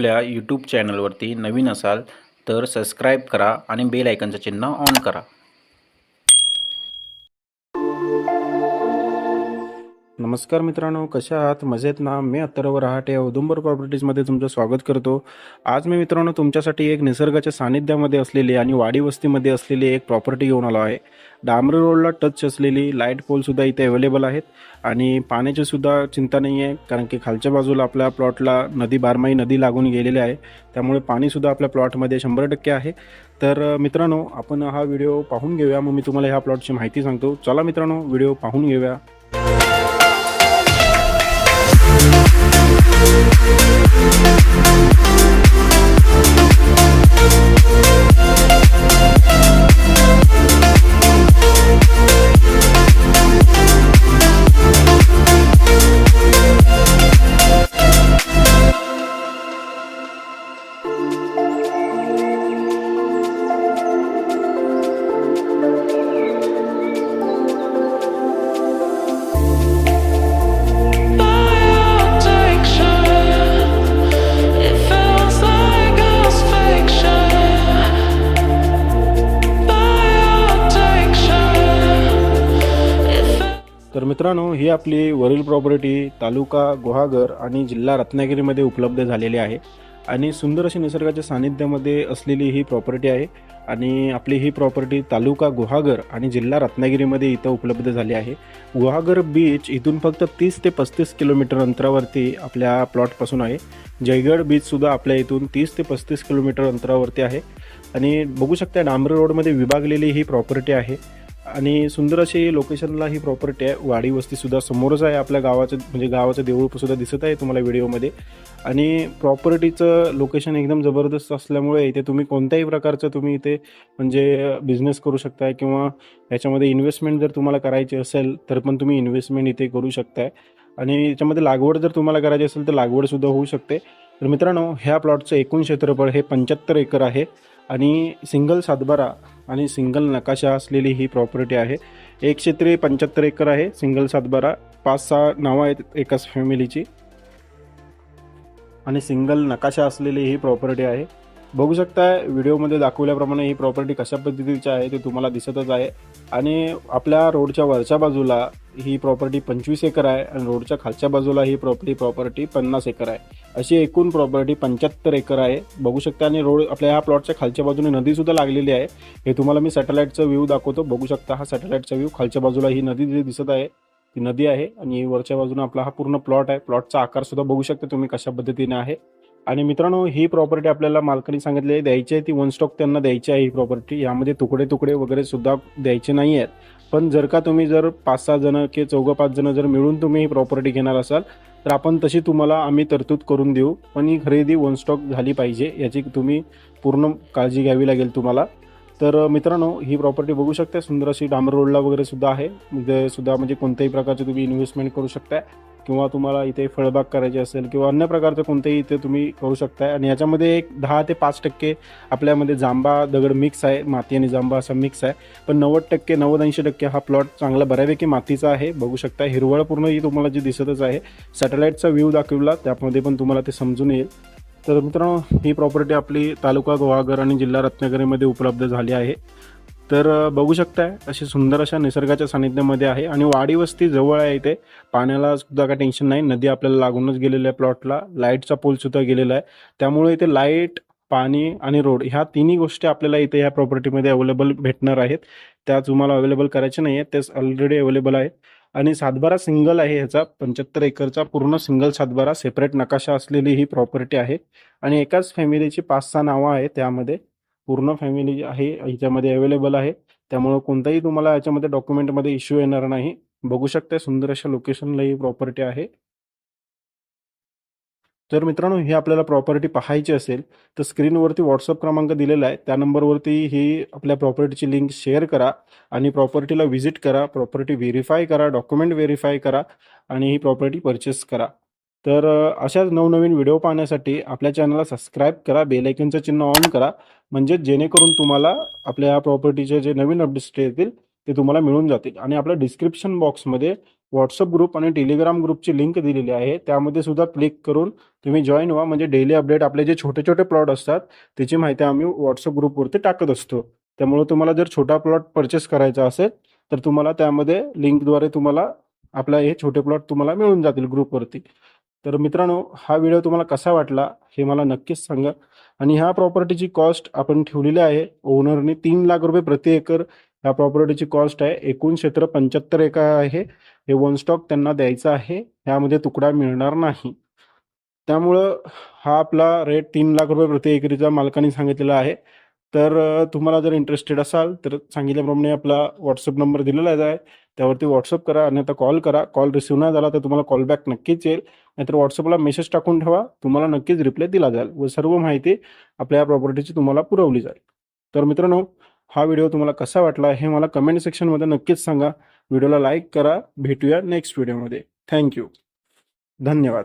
आपल्या यूट्यूब चॅनलवरती नवीन असाल तर सबस्क्राईब करा आणि बेल आयकनचं चिन्ह ऑन करा. नमस्कार मित्रांनो कशा आहात? मजेत ना? मी अत्तरव रहाटे औदुंबर प्रॉपर्टीजमध्ये तुमचं स्वागत करतो. आज मी मित्रांनो तुमच्यासाठी एक निसर्गाच्या सानिध्यामध्ये असलेली आणि वाडी वस्तीमध्ये असलेली एक प्रॉपर्टी घेऊन आलो आहे. डांबरी रोडला टच असलेली लाइट पोलसुद्धा इथे अवेलेबल आहेत. आणि पाण्याची सुद्धा चिंता नाही आहे कारण की खालच्या बाजूला आपल्या प्लॉटला नदी बारमाही नदी लागून गेलेली आहे. त्यामुळे पाणीसुद्धा आपल्या प्लॉटमध्ये शंभर टक्के आहे. तर मित्रांनो आपण हा व्हिडिओ पाहून घेऊया. मग मी तुम्हाला ह्या प्लॉटची माहिती सांगतो. चला मित्रांनो व्हिडिओ पाहून घेऊया. तर मित्रांनो ही आपली वरील प्रॉपर्टी तालुका गुहागर आणि जिल्हा रत्नागिरीमध्ये उपलब्ध झालेली आहे. आणि सुंदर अशी निसर्गाच्या सानिध्यामध्ये असलेली ही प्रॉपर्टी आहे. आणि आपली ही प्रॉपर्टी तालुका गुहागर आणि जिल्हा रत्नागिरीमध्ये इथं उपलब्ध झाली आहे. गुहागर बीच इथून फक्त तीस ते पस्तीस किलोमीटर अंतरावरती आपल्या प्लॉटपासून आहे. जयगड बीचसुद्धा आपल्या इथून तीस ते पस्तीस किलोमीटर अंतरावरती आहे. आणि बघू शकता डांबरी रोडमध्ये विभागलेली ही प्रॉपर्टी आहे. आणि सुंदर अशी लोकेशनला ही प्रॉपर्टी आहे. वाडी वस्तीसुद्धा समोरच आहे आपल्या गावाचं म्हणजे गावाचं देऊळ सुद्धा दिसत आहे तुम्हाला व्हिडिओमध्ये. आणि प्रॉपर्टीचं लोकेशन एकदम जबरदस्त असल्यामुळे इथे तुम्ही कोणत्याही प्रकारचं तुम्ही इथे म्हणजे बिझनेस करू शकताय किंवा याच्यामध्ये इन्व्हेस्टमेंट जर तुम्हाला करायची असेल तर पण तुम्ही इन्व्हेस्टमेंट इथे करू शकताय. आणि याच्यामध्ये लागवड जर तुम्हाला करायची असेल तर लागवडसुद्धा होऊ शकते. तर मित्रांनो ह्या प्लॉटचं एकूण क्षेत्रफळ हे पंच्याहत्तर एकर आहे. आणि सिंगल सातबारा आणि सिंगल नकाशा असलेली ही प्रॉपर्टी आहे. एकशे त्रे पंच्याहत्तर एकर आहे सिंगल सातबारा. पाच सहा नावं आहेत एकाच फॅमिलीची आणि सिंगल नकाशा असलेली ही प्रॉपर्टी आहे. बघू शकता व्हिडिओमध्ये दाखवल्याप्रमाणे ही प्रॉपर्टी कशा पद्धतीची आहे ते तुम्हाला दिसतच आहे. आणि आपल्या रोडच्या वरच्या बाजूला ही प्रॉपर्टी पंचवीस एकर आहे आणि रोडच्या खालच्या बाजूला ही प्रॉपर्टी प्रॉपर्टी पन्नास एकर आहे. अशी एकूण प्रॉपर्टी पंच्याहत्तर एकर आहे. बघू शकता आणि रोड आपल्या ह्या प्लॉटच्या खालच्या बाजूने नदीसुद्धा लागलेली आहे. हे तुम्हाला मी सॅटेलाईटचा व्ह्यू दाखवतो. बघू शकता हा सॅटेलाईटचा व्ह्यू खालच्या बाजूला ही नदी जी दिसत आहे ती नदी आहे. आणि वरच्या बाजूने आपला हा पूर्ण प्लॉट आहे. प्लॉटचा आकार सुद्धा बघू शकता तुम्ही कशा पद्धतीने आहे. आणि मित्रांनो ही प्रॉपर्टी आपल्याला मालकाने सांगितलेली आहे द्यायची आहे ती वन स्टॉक त्यांना द्यायची आहे ही प्रॉपर्टी यामध्ये तुकडे तुकडे वगैरे सुद्धा द्यायचे नाही आहेत. पण जर का तुम्ही जर पाच सहा जण किंवा चौघं पाच जण जर मिळून तुम्ही ही प्रॉपर्टी घेणार असाल तर आपण तशी तुम्हाला आम्ही तरतूद करून देऊ. पण ही खरेदी वन स्टॉक झाली पाहिजे याची तुम्ही पूर्ण काळजी घ्यावी लागेल तुम्हाला. तर मित्रांनो ही प्रॉपर्टी बघू शकता सुंदर अशी डांबर रोडला वगैरे सुद्धा आहे. सुद्धा म्हणजे कोणत्याही प्रकारचे तुम्ही इन्व्हेस्टमेंट करू शकता किंवा तुम्हाला इथे फळबाग करायची असेल किंवा अन्य प्रकारचं कोणतेही इथे तुम्ही करू शकताय. आणि याच्यामध्ये एक दहा ते पाच टक्के आपल्यामध्ये जांबा दगड मिक्स आहे माती आणि जांबा असा मिक्स आहे. पण नव्वद टक्के नव्वद ऐंशी टक्के हा प्लॉट चांगला बऱ्यापैकी मातीचा आहे. बघू शकता हिरवळ पूर्ण ही तुम्हाला जी दिसतच आहे. सॅटेलाईटचा व्ह्यू दाखवला त्यामध्ये पण तुम्हाला ते समजून येईल. तर मित्रांनो ही प्रॉपर्टी आपली तालुका गोवागर आणि जिल्हा रत्नागिरीमध्ये उपलब्ध झाली आहे. तर बघू शकताय अशी सुंदर अशा निसर्गाच्या सानिध्यामध्ये आहे आणि वाडी वस्ती जवळ आहे इथे. पाण्याला सुद्धा काही टेन्शन नाही. नदी आपल्याला लागूनच गेलेली आहे प्लॉटला लाईटचा पोल सुद्धा गेलेला आहे. त्यामुळे इथे लाइट पाणी आणि रोड ह्या तिन्ही गोष्टी आपल्याला इथे ह्या प्रॉपर्टीमध्ये अवेलेबल भेटणार आहेत. त्या तुम्हाला अवेलेबल करायच्या नाही आहेत त्या ऑलरेडी अवेलेबल आहेत. आणि सातबारा सिंगल आहे ह्याचा. पंच्याहत्तर एकरचा पूर्ण सिंगल सातबारा. सेपरेट नकाशा असलेली ही प्रॉपर्टी आहे. आणि एकाच फॅमिलीची पाच सहा नावं आहे त्यामध्ये. पूर्ण फॅमिली आहे ह्याच्यामध्ये अवेलेबल आहे. त्यामुळं कोणताही तुम्हाला याच्यामध्ये डॉक्युमेंटमध्ये इश्यू येणार नाही. बघू शकता सुंदर अशा लोकेशनला ही प्रॉपर्टी आहे. तर मित्रांनो ही आपल्याला प्रॉपर्टी पाहायची असेल तर स्क्रीनवरती व्हॉट्सअप क्रमांक दिलेला आहे. त्या नंबरवरती ही आपल्या प्रॉपर्टीची लिंक शेअर करा आणि प्रॉपर्टीला व्हिजिट करा प्रॉपर्टी व्हेरीफाय करा डॉक्युमेंट व्हेरीफाय करा आणि ही प्रॉपर्टी परचेस करा. तर अशाच नवनवीन व्हिडिओ पाहण्यासाठी आपल्या चॅनलला सबस्क्राईब करा बेलायकनचं चिन्ह ऑन करा म्हणजे जेणेकरून तुम्हाला आपल्या या प्रॉपर्टीचे जे नवीन अपडेट्स येतील ते तुम्हाला मिळून जातील. आणि आपल्या डिस्क्रिप्शन बॉक्समध्ये व्हॉट्सअप ग्रुप आणि टेलिग्राम ग्रुपची लिंक दिलेली आहे. त्यामध्ये सुद्धा क्लिक करून तुम्ही जॉईन व्हा. म्हणजे डेली अपडेट आपले जे छोटे छोटे प्लॉट असतात त्याची माहिती आम्ही व्हॉट्सअप ग्रुपवरती टाकत असतो. त्यामुळे तुम्हाला जर छोटा प्लॉट परचेस करायचा असेल तर तुम्हाला त्यामध्ये लिंकद्वारे तुम्हाला आपला हे छोटे प्लॉट तुम्हाला मिळून जातील ग्रुपवरती. तर मित्रांनो हा व्हिडिओ तुम्हाला कसा वाटला हे मला नक्कीच सांगा. आणि ह्या प्रॉपर्टीची कॉस्ट आपण ठेवलेली आहे ओनरने तीन लाख रुपये प्रति एकर ह्या प्रॉपर्टीची कॉस्ट आहे. एकूण क्षेत्र पंच्याहत्तर एकर आहे. हे वन स्टॉक त्यांना द्यायचं आहे. ह्यामध्ये तुकडा मिळणार नाही. त्यामुळं हा आपला रेट तीन लाख रुपये प्रति एकरीचा मालकाने सांगितलेला आहे. तर तुम्हाला जर इंटरेस्टेड असाल तर सांगितल्याप्रमाणे आपला व्हॉट्सअप नंबर दिलेला आहे. त्यावरती व्हॉट्सअप करा आणि आता कॉल करा. कॉल रिसिव्ह नाही झाला तर तुम्हाला कॉल बॅक नक्कीच येईल. नाहीतर व्हॉट्सअपला मेसेज टाकून ठेवा. तुम्हाला नक्कीच रिप्लाय दिला जाईल व सर्व माहिती आपल्या या प्रॉपर्टीची तुम्हाला पुरवली जाईल. तर मित्रांनो हा व्हिडिओ तुम्हाला कसा वाटला हे मला कमेंट सेक्शनमध्ये नक्कीच सांगा. व्हिडिओला लाईक करा. भेटूया नेक्स्ट व्हिडिओमध्ये थँक्यू धन्यवाद.